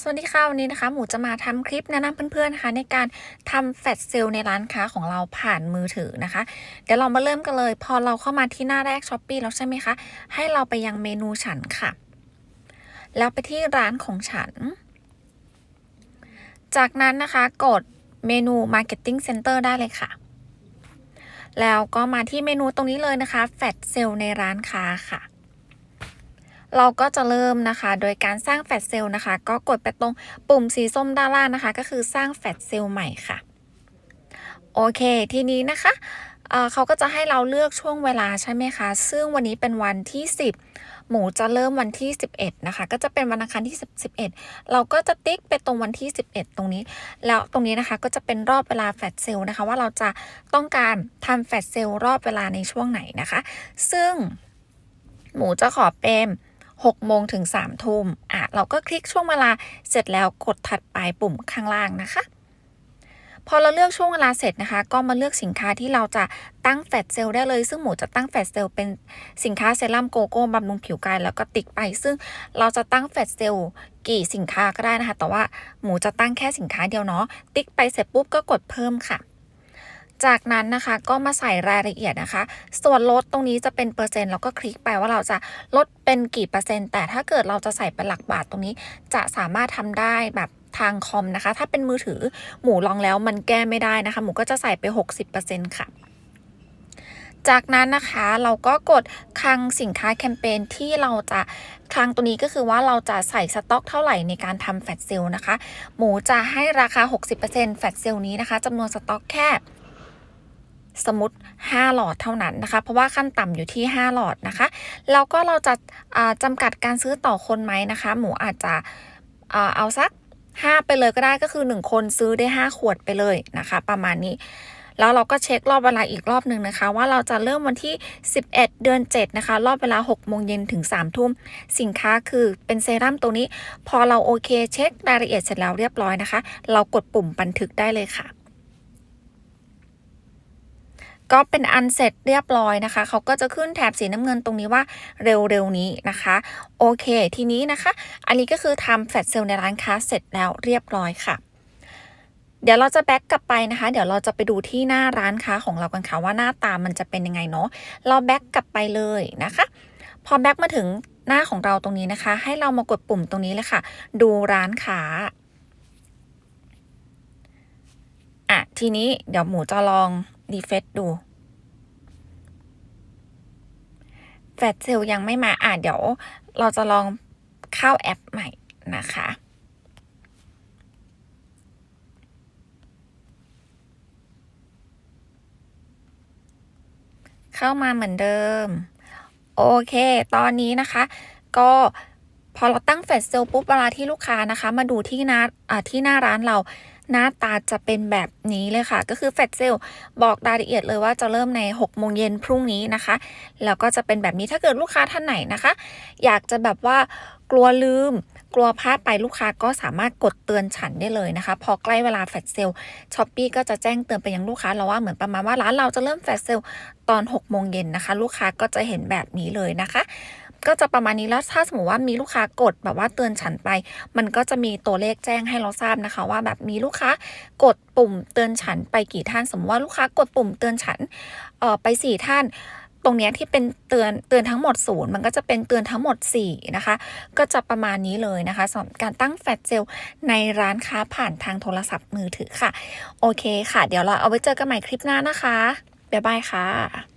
สวัสดีค่ะวันนี้นะคะ หมูจะมาทำคลิปแนะนำเพื่อนๆนะคะ ในการทำแฟลชเซลในร้านค้าของเราผ่านมือถือนะคะ เดี๋ยวเรามาเริ่มกันเลย พอเราเข้ามาที่หน้าแรกช้อปปีแล้วใช่ไหมคะ ให้เราไปยังเมนูฉันค่ะ แล้วไปที่ร้านของฉัน จากนั้นนะคะกดเมนู Marketing Center ได้เลยค่ะ แล้วก็มาที่เมนูตรงนี้เลยนะคะแฟลชเซลในร้านค้าค่ะ เราก็จะเริ่มนะคะ โดยการสร้างแฟลชเซลล์นะคะ ก็กดไปตรงปุ่มสีส้มด้านล่างนะคะ ก็คือสร้างแฟลชเซลล์ใหม่ค่ะ โอเค ทีนี้นะคะเเขาก็จะให้เราเลือกช่วงเวลาใช่ไหมคะ ซึ่งวันนี้เป็นวันที่ 10 หมูจะเริ่มวันที่ 11 นะคะ ก็จะเป็นวันอังคารที่10 11 เราก็จะติ๊กไปตรงวันที่ 11 ตรงนี้ แล้วตรงนี้นะคะก็จะเป็นรอบเวลาแฟลชเซลล์นะคะ ว่าเราจะต้องการทำแฟลชเซลล์รอบเวลาในช่วงไหนนะคะ ซึ่งหมูจะขอเป็น 6โมงถึง3ทุ่มอะเราก็คลิกช่วงเวลาเสร็จแล้วกดถัดไปปุ่มข้างล่างนะคะ พอเราเลือกช่วงเวลาเสร็จนะคะ ก็มาเลือกสินค้าที่เราจะตั้งแฟลชเซลล์ได้เลย ซึ่งหมูจะตั้งแฟลชเซลล์เป็นสินค้าเซรั่มโกโก้บำรุงผิวกายแล้วก็ติ๊กไป ซึ่งเราจะตั้งแฟลชเซลล์กี่สินค้าก็ได้นะคะ แต่ว่าหมูจะตั้งแค่สินค้าเดียวเนาะติ๊กไปเสร็จปุ๊บก็กดเพิ่มค่ะ จากนั้นนะคะก็มาใส่รายละเอียดนะคะ ส่วนลดตรงนี้จะเป็นเปอร์เซ็นต์เราก็คลิกไปว่าเราจะลดเป็นกี่เปอร์เซ็นต์ แต่ถ้าเกิดเราจะใส่เป็นหลักบาทตรงนี้ จะสามารถทำได้แบบทางคอมนะคะ ถ้าเป็นมือถือหมูลองแล้วมันแก้ไม่ได้นะคะ หมูก็จะใส่ไป 60%ค่ะจากนั้นนะคะเราก็กดคลังสินค้าแคมเปญที่เราจะคลังตัวนี้ก็คือว่าเราจะใส่สต็อกเท่าไหร่ในการทำแฟลชเซลล์นะคะ หมูจะให้ราคา 60%แฟลชเซลล์นี้นะคะจำนวนสต็อกแค่ สมมติ 5 หลอดเท่านั้นนะคะ เพราะว่าขั้นต่ำอยู่ที่ 5 หลอดนะคะแล้วก็เราจะาจำกัดการซื้อต่อคนไหมนะคะ หมูอาจจะเอาสัก 5 ไปเลยก็ได้ก็คือ 1 คนซื้อได้ 5 ขวดไปเลยนะคะ ประมาณนี้ แล้วเราก็เช็ครอบเวลาอีกรอบหนึ่งนะคะ ว่าเราจะเริ่มวันที่ 11 เดือน 7 นะคะ รอบเวลา6โมงเย็นถึง3ทุ่มสินค้าคือเป็นเซรั่มตัวนี้ พอเราโอเคเช็ครายละเอียดเสร็จแล้วเรียบร้อยนะคะ เรากดปุ่มบันทึกได้เลยค่ะ ก็เป็นอันเสร็จเรียบร้อยนะคะ เขาก็จะขึ้นแถบสีน้ำเงินตรงนี้ว่าเร็วๆนี้นะคะ โอเค ทีนี้นะคะ อันนี้ก็คือทำแฟลชเซลล์ในร้านค้าเสร็จแล้วเรียบร้อยค่ะเดี๋ยวเราจะแบ็กกลับไปนะคะ เดี๋ยวเราจะไปดูที่หน้าร้านค้าของเรากันค่ะว่าหน้าตามันจะเป็นยังไงเนาะ เราแบ็กกลับไปเลยนะคะ พอแบ็กมาถึงหน้าของเราตรงนี้นะคะ ให้เรามากดปุ่มตรงนี้เลยค่ะ ดูร้านค้า อะ ทีนี้เดี๋ยวหมูจะลอง รีเฟซดูแฟลชเซลยังไม่มาอะเดี๋ยว เราจะลองเข้าแอปใหม่นะคะเข้ามาเหมือนเดิม โอเค ตอนนี้นะคะ ก็พอเราตั้งแฟลชเซลปุ๊บเวลาที่ลูกค้านะคะ มาดูที่หน้าที่หน้าร้านเรา หน้าตาจะเป็นแบบนี้เลยค่ะ ก็คือแฟลชเซลบอกรายละเอียดเลยว่าจะเริ่มใน 6 โมงเย็นพรุ่งนี้นะคะ แล้วก็จะเป็นแบบนี้ถ้าเกิดลูกค้าท่านไหนนะคะ อยากจะแบบว่ากลัวลืม กลัวพลาดไปลูกค้าก็สามารถกดเตือนฉันได้เลยนะคะ พอใกล้เวลาแฟลชเซลช้อปปีก็จะแจ้งเตือนไปยังลูกค้าเราว่าเหมือนประมาณว่าร้านเราจะเริ่มแฟลชเซลตอน 6 โมงเย็นนะคะ ลูกค้าก็จะเห็นแบบนี้เลยนะคะ ก็จะประมาณนี้แล้วถ้าสมมติว่ามีลูกค้ากดแบบว่าเตือนฉันไป มันก็จะมีตัวเลขแจ้งให้เราทราบนะคะ ว่าแบบมีลูกค้ากดปุ่มเตือนฉันไปกี่ท่าน สมมติว่าลูกค้ากดปุ่มเตือนฉันเอ่อไปสี่ท่านตรงเนี้ยที่เป็นเตือนเตือนทั้งหมดศูนย์มันก็จะเป็นเตือนทั้งหมด 4 นะคะ ก็จะประมาณนี้เลยนะคะสำหรับการตั้งแฟลชเซลในร้านค้าผ่านทางโทรศัพท์มือถือค่ะ โอเคค่ะ เดี๋ยวเราเอาไว้เจอกันใหม่คลิปหน้านะคะ บ๊ายบายค่ะ